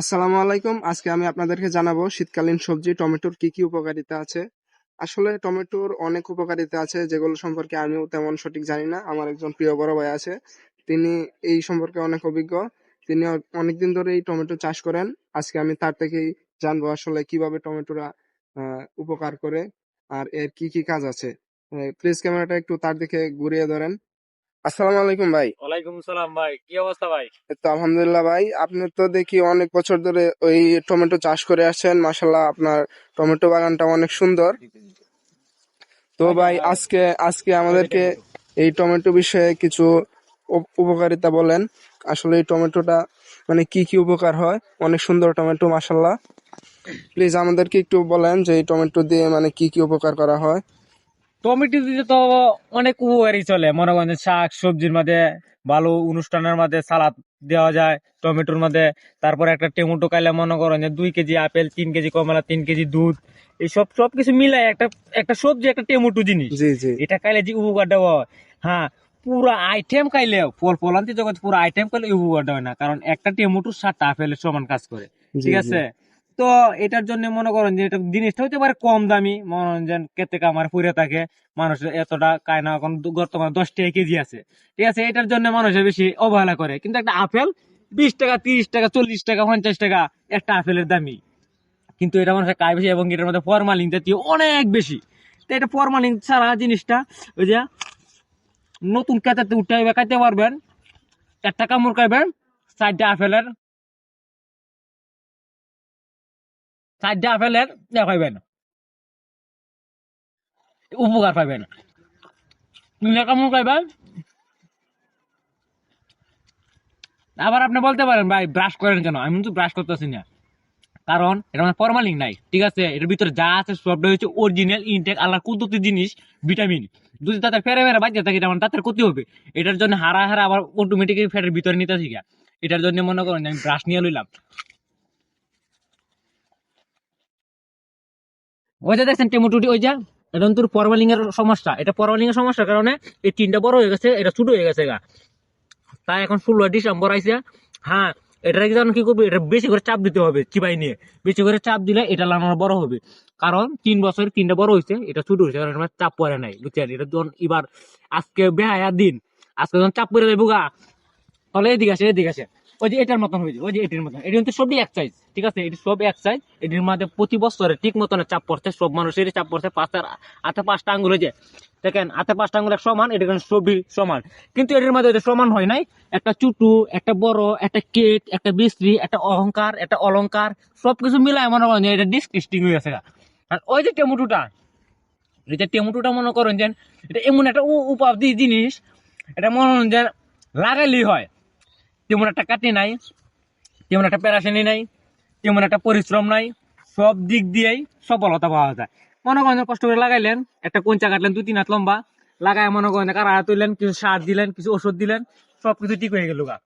আসসালামু আলাইকুম। আজকে আমি আপনাদেরকে জানাব শীতকালীন সবজি, টমেটোর কি কি উপকারিতা আছে। আসলে টমেটোর অনেক উপকারিতা আছে, যেগুলো সম্পর্কে আমিও তেমন সঠিক জানি না। আমার একজন প্রিয় বড় ভাই আছে, তিনি এই সম্পর্কে অনেক অভিজ্ঞ। তিনি অনেকদিন ধরে এই টমেটো চাষ করেন। আজকে আমি তার থেকেই জানব আসলে কীভাবে টমেটোরা উপকার করে, আর এর কি কি কাজ আছে। প্লিজ ক্যামেরাটা একটু তার দিকে ঘুরিয়ে ধরেন। আসসালামু আলাইকুম ভাই। ওয়ালাইকুম সালাম ভাই কি অবস্থা ভাই? তো আলহামদুলিল্লাহ ভাই আপনি তো দেখি অনেক বছর ধরে ওই টমেটো চাষ করে আসছেন মাশাল্লাহ আপনার টমেটো বাগানটা অনেক সুন্দর। তো ভাই আজকে আজকে আমাদেরকে এই টমেটো বিষয়ে কিছু উপ- উপকারিতা বলেন। আসলে এই টমেটোটা মানে কি কি উপকার হয়? অনেক সুন্দর টমেটো মাশাল্লাহ প্লিজ আমাদেরকে একটু বলেন যে এই টমেটো দিয়ে মানে কি কি উপকার করা হয়। টমেটো দিতে তো অনেক উপকারই চলে। মনে করেন শাক সবজির মধ্যে ভালো অনুষ্ঠানের মধ্যে সালাদ দেওয়া যায় টমেটোর মধ্যে তারপরে একটা টমেটো খাইলে মনে করেন যে দুই কেজি আপেল তিন কেজি কমলা তিন কেজি দুধ এইসব সব কিছু মিলাই একটা একটা সবজি একটা টমেটো জিনিস। এটা খাইলে যে উপকারটা হয় হ্যাঁ পুরো আইটেম খাইলে ফল ফলান্তি জগৎ পুরো আইটেম খাইলে এই উপকারটা হয় না। কারণ একটা টমেটো সাতটা আপেলের সমান কাজ করে। ঠিক আছে? তো এটার জন্য মনে করেন যে এটা জিনিসটা হতে পারে কম দামি। মনোরঞ্জন কেতে কামার পুরে থাকে, মানুষ এতটা খায় না, এখন বর্তমানে দশ টাকা কেজি আছে। ঠিক আছে, এটার জন্য মানুষের বেশি অবহেলা করে। কিন্তু একটা আপেল, বিশ টাকা, তিরিশ টাকা, চল্লিশ টাকা, পঞ্চাশ টাকা, একটা আপেলের দামি। কিন্তু এটা মানুষের কায় বেশি এবং এটার মধ্যে ফরমালিন জাতীয় অনেক বেশি। তো এটা ফরমালিন ছাড়া জিনিসটা ওই যে নতুন কেতাতে উঠে খাইতে পারবেন। একটা কামড় খাইবেন, চারটা আপেলের চারটা আপেলের ইয়া পাইবেন। উপকার পাইবেন। তিনটা কামড় খাইবেন আবার আপনি বলতে পারেন, ভাই ব্রাশ করেন কেন? আমি কিন্তু ব্রাশ করতেছি না। কারণ এটা মানে ফরমালিন নাই, ঠিক আছে? এটার ভিতরে যা আছে সবটা হচ্ছে অরিজিনাল ইনটেক আল্লাহর কুদরতি জিনিস ভিটামিন যদি তাদের ফেরে ফেরে বাজে থাকে যেমন তাদের ক্ষতি হবে। এটার জন্য হারা হারা আবার অটোমেটিকলি ফেরের ভিতরে নিতে শিখা এটার জন্য মনে করেন আমি ব্রাশ নিয়ে লইলাম। ওই যে দেখছেন টেমোটুটি ওই যা, এটা তোর ফরমালিং সমস্যা। এটা এর সমস্যার কারণে এই টিনটা বড় হয়ে গেছে, এটা ছোট হয়ে গেছে গা। তাই এখন ষোলো ডিসেম্বর আইসে হ্যাঁ এটা কি জানো কি করবে, এটা বেশি করে চাপ দিতে হবে চিবাই নিয়ে। বেশি করে চাপ দিলে এটা লাগানো বড় হবে। কারণ তিন বছর তিনটা বড় হয়েছে এটা ছোট হয়েছে কারণ এটা চাপ পড়ে নাই, বুঝছেন? এটা যখন এবার আজকে বেহায়ার দিন, আজকে যখন চাপ পড়ে যাবে গা, তাহলে এদিকে আসে এদিকে আসে। ওই যে এটার মতন হয়েছে ওই যে এটির মতন। এটি কিন্তু সবই এক সাইজ ঠিক আছে? এটি সব এক সাইজ এটির মধ্যে প্রতি বছরে ঠিক মতন চাপ পড়ছে, সব মানুষেরই চাপ পড়ছে, পাঁচটা হাতে পাঁচটা আঙ্গুল হয়েছে দেখেন হাতে পাঁচটা আঙ্গুল এক সমান, এটা কিন্তু সবই সমান। কিন্তু এটির মধ্যে এটা সমান হয় নাই, একটা চুটু, একটা বড়, একটা কেট একটা বিশ্রী, একটা অহংকার, একটা অলংকার সব কিছু মিলায় মনে করেন এটা ডিসক্রিস্টিং হয়ে গেছে আর ওই যে টেমুটুটা যে টেমুটুটা মনে করেন যে, এটা এমন একটা উপাধি জিনিস, এটা মনে করেন যে লাগাইলেই হয়। তেমন একটা কাটি নাই, তেমন একটা প্যারাশানি নাই, তেমন একটা পরিশ্রম নাই, সব দিক দিয়েই সফলতা পাওয়া যায়। মনে করেন কষ্ট করে লাগাইলেন, একটা কঞ্চা কাটলেন দু তিন হাত লম্বা, লাগায় মনে করেন কারা তুললেন, কিছু সার দিলেন, কিছু ওষুধ দিলেন সব কিছু ঠিক হয়ে গেল গা।